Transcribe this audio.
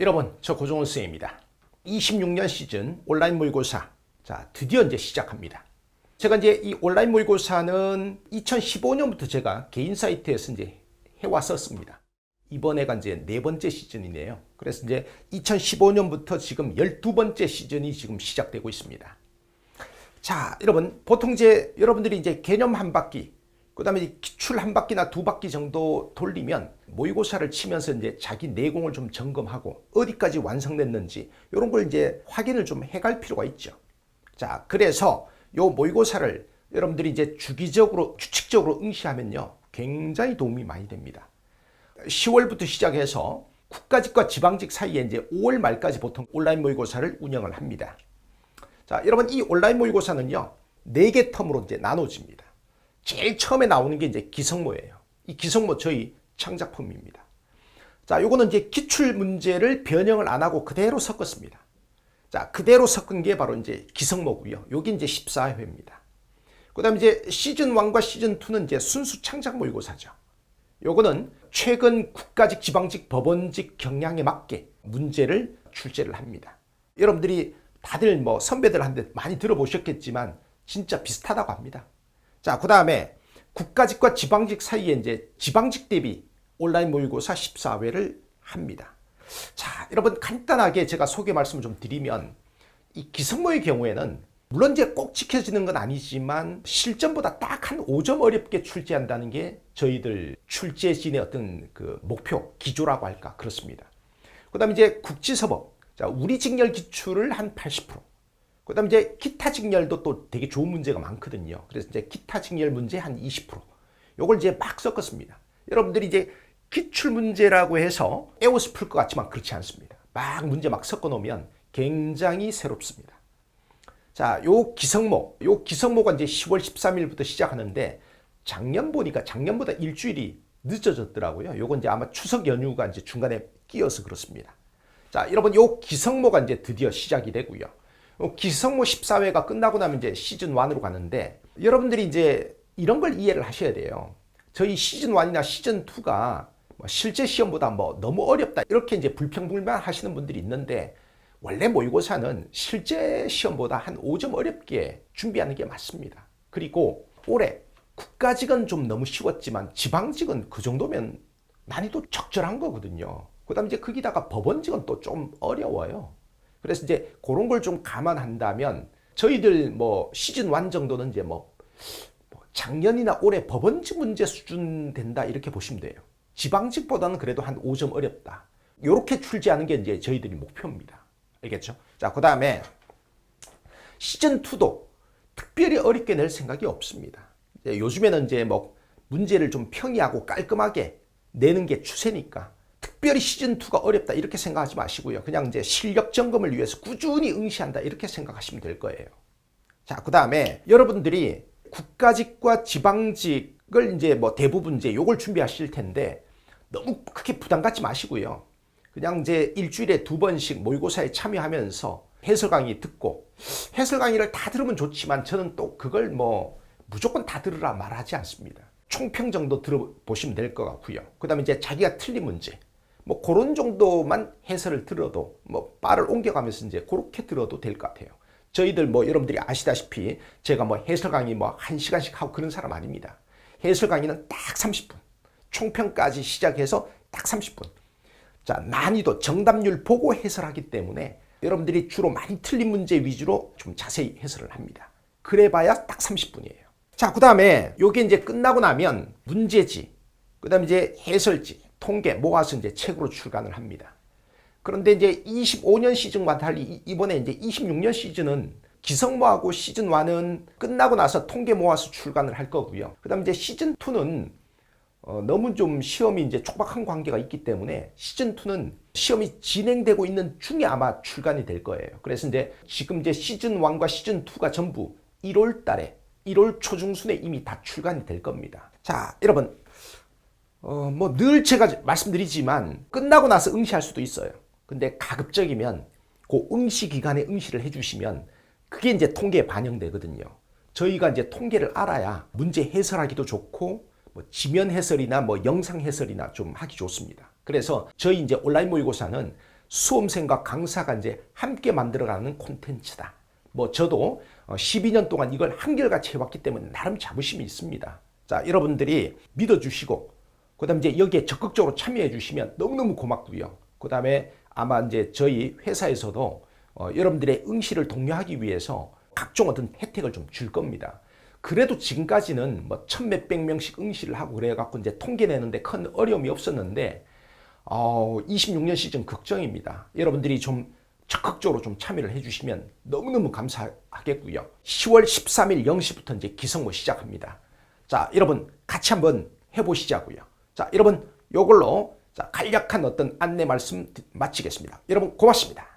여러분, 저 고종원 쌤입니다. 26년 시즌 온라인 모의고사. 자, 드디어 이제 시작합니다. 제가 이제 이 온라인 모의고사는 2015년부터 제가 개인 사이트에서 이제 해왔었습니다. 이번에가 이제 네 번째 시즌이네요. 그래서 이제 2015년부터 지금 12번째 시즌이 지금 시작되고 있습니다. 자, 여러분, 보통 이제 여러분들이 이제 개념 한 바퀴, 그 다음에 기출 한 바퀴나 두 바퀴 정도 돌리면 모의고사를 치면서 이제 자기 내공을 좀 점검하고 어디까지 완성됐는지 이런 걸 이제 확인을 좀 해갈 필요가 있죠. 자, 그래서 요 모의고사를 여러분들이 이제 주기적으로, 규칙적으로 응시하면요. 굉장히 도움이 많이 됩니다. 10월부터 시작해서 국가직과 지방직 사이에 이제 5월 말까지 보통 온라인 모의고사를 운영을 합니다. 자, 여러분 이 온라인 모의고사는요. 네개 텀으로 이제 나눠집니다. 제일 처음에 나오는 게 이제 기성모예요. 이 기성모 저희 창작품입니다. 자, 요거는 이제 기출 문제를 변형을 안 하고 그대로 섞었습니다. 자, 그대로 섞은 게 바로 이제 기성모고요. 여기 이제 14회입니다. 그다음에 이제 시즌 1과 시즌 2는 이제 순수 창작 모의고사죠. 요거는 최근 국가직, 지방직, 법원직 경향에 맞게 문제를 출제를 합니다. 여러분들이 다들 뭐 선배들한테 많이 들어보셨겠지만 진짜 비슷하다고 합니다. 자, 그 다음에 국가직과 지방직 사이에 이제 지방직 대비 온라인 모의고사 14회를 합니다. 자, 여러분 간단하게 제가 소개 말씀을 좀 드리면 이 기성모의 경우에는 물론 이제 꼭 지켜지는 건 아니지만 실전보다 딱 한 5점 어렵게 출제한다는 게 저희들 출제진의 어떤 그 목표, 기조라고 할까 그렇습니다. 그 다음에 이제 국지서법, 자 우리 직렬 기출을 한 80%. 그다음에 이제 기타 직렬도 또 되게 좋은 문제가 많거든요. 그래서 이제 기타 직렬 문제 한 20%. 요걸 이제 막 섞었습니다. 여러분들이 이제 기출 문제라고 해서 에워스 풀 것 같지만 그렇지 않습니다. 막 문제 막 섞어 놓으면 굉장히 새롭습니다. 자, 요 기성모, 요 기성모가 이제 10월 13일부터 시작하는데 작년 보니까 작년보다 일주일이 늦어졌더라고요. 요건 이제 아마 추석 연휴가 이제 중간에 끼어서 그렇습니다. 자, 여러분 요 기성모가 이제 드디어 시작이 되고요. 요 기성모 14회가 끝나고 나면 이제 시즌 1으로 가는데 여러분들이 이제 이런 걸 이해를 하셔야 돼요. 저희 시즌 1이나 시즌 2가 뭐 실제 시험보다 뭐 너무 어렵다 이렇게 이제 불평불만 하시는 분들이 있는데 원래 모의고사는 실제 시험보다 한 5점 어렵게 준비하는 게 맞습니다. 그리고 올해 국가직은 좀 너무 쉬웠지만 지방직은 그 정도면 난이도 적절한 거거든요. 그 다음에 이제 거기다가 법원직은 또 좀 어려워요. 그래서 이제 그런 걸 좀 감안한다면 저희들 뭐 시즌 1 정도는 이제 뭐 작년이나 올해 법원직 문제 수준 된다 이렇게 보시면 돼요. 지방직보다는 그래도 한 5점 어렵다. 이렇게 출제하는 게 이제 저희들이 목표입니다. 알겠죠? 자, 그 다음에 시즌2도 특별히 어렵게 낼 생각이 없습니다. 요즘에는 이제 뭐 문제를 좀 평이하고 깔끔하게 내는 게 추세니까 특별히 시즌2가 어렵다 이렇게 생각하지 마시고요. 그냥 이제 실력 점검을 위해서 꾸준히 응시한다 이렇게 생각하시면 될 거예요. 자, 그 다음에 여러분들이 국가직과 지방직을 이제 뭐 대부분 이제 요걸 준비하실 텐데 너무 크게 부담 갖지 마시고요. 그냥 이제 일주일에 두 번씩 모의고사에 참여하면서 해설 강의 듣고 해설 강의를 다 들으면 좋지만 저는 또 그걸 뭐 무조건 다 들으라 말하지 않습니다. 총평 정도 들어보시면 될 것 같고요. 그 다음에 이제 자기가 틀린 문제. 뭐 그런 정도만 해설을 들어도 뭐 바를 옮겨가면서 이제 그렇게 들어도 될 것 같아요. 저희들 뭐 여러분들이 아시다시피 제가 뭐 해설 강의 뭐 한 시간씩 하고 그런 사람 아닙니다. 해설 강의는 딱 30분. 총평까지 시작해서 딱 30분. 자, 난이도 정답률 보고 해설하기 때문에 여러분들이 주로 많이 틀린 문제 위주로 좀 자세히 해설을 합니다. 그래 봐야 딱 30분이에요. 자, 그 다음에 요게 이제 끝나고 나면 문제지, 그 다음에 이제 해설지, 통계 모아서 이제 책으로 출간을 합니다. 그런데 이제 25년 시즌과 달리 이번에 이제 26년 시즌은 기성모하고 시즌 1은 끝나고 나서 통계 모아서 출간을 할 거고요. 그 다음에 이제 시즌 2는 어, 너무 좀 시험이 이제 촉박한 관계가 있기 때문에 시즌 2는 시험이 진행되고 있는 중에 아마 출간이 될 거예요. 그래서 이제 지금 이제 시즌 1과 시즌 2가 전부 1월 달에 1월 초중순에 이미 다 출간이 될 겁니다. 자, 여러분. 어, 뭐 늘 제가 말씀드리지만 끝나고 나서 응시할 수도 있어요. 근데 가급적이면 그 응시 기간에 응시를 해주시면 그게 이제 통계에 반영되거든요. 저희가 이제 통계를 알아야 문제 해설하기도 좋고 뭐 지면 해설이나 뭐 영상 해설이나 좀 하기 좋습니다. 그래서 저희 이제 온라인 모의고사는 수험생과 강사가 이제 함께 만들어가는 콘텐츠다. 뭐 저도 어, 12년 동안 이걸 한결같이 해왔기 때문에 나름 자부심이 있습니다. 자, 여러분들이 믿어주시고, 그 다음에 이제 여기에 적극적으로 참여해 주시면 너무너무 고맙고요. 그 다음에 아마 이제 저희 회사에서도 어, 여러분들의 응시를 독려하기 위해서 각종 어떤 혜택을 좀 줄 겁니다. 그래도 지금까지는 뭐 천 몇백 명씩 응시를 하고 그래갖고 이제 통계 내는데 큰 어려움이 없었는데, 어, 26년 시즌 걱정입니다. 여러분들이 좀 적극적으로 좀 참여를 해주시면 너무너무 감사하겠고요. 10월 13일 0시부터 이제 기성모 시작합니다. 자, 여러분 같이 한번 해보시자고요. 자, 여러분 요걸로 자, 간략한 어떤 안내 말씀 마치겠습니다. 여러분 고맙습니다.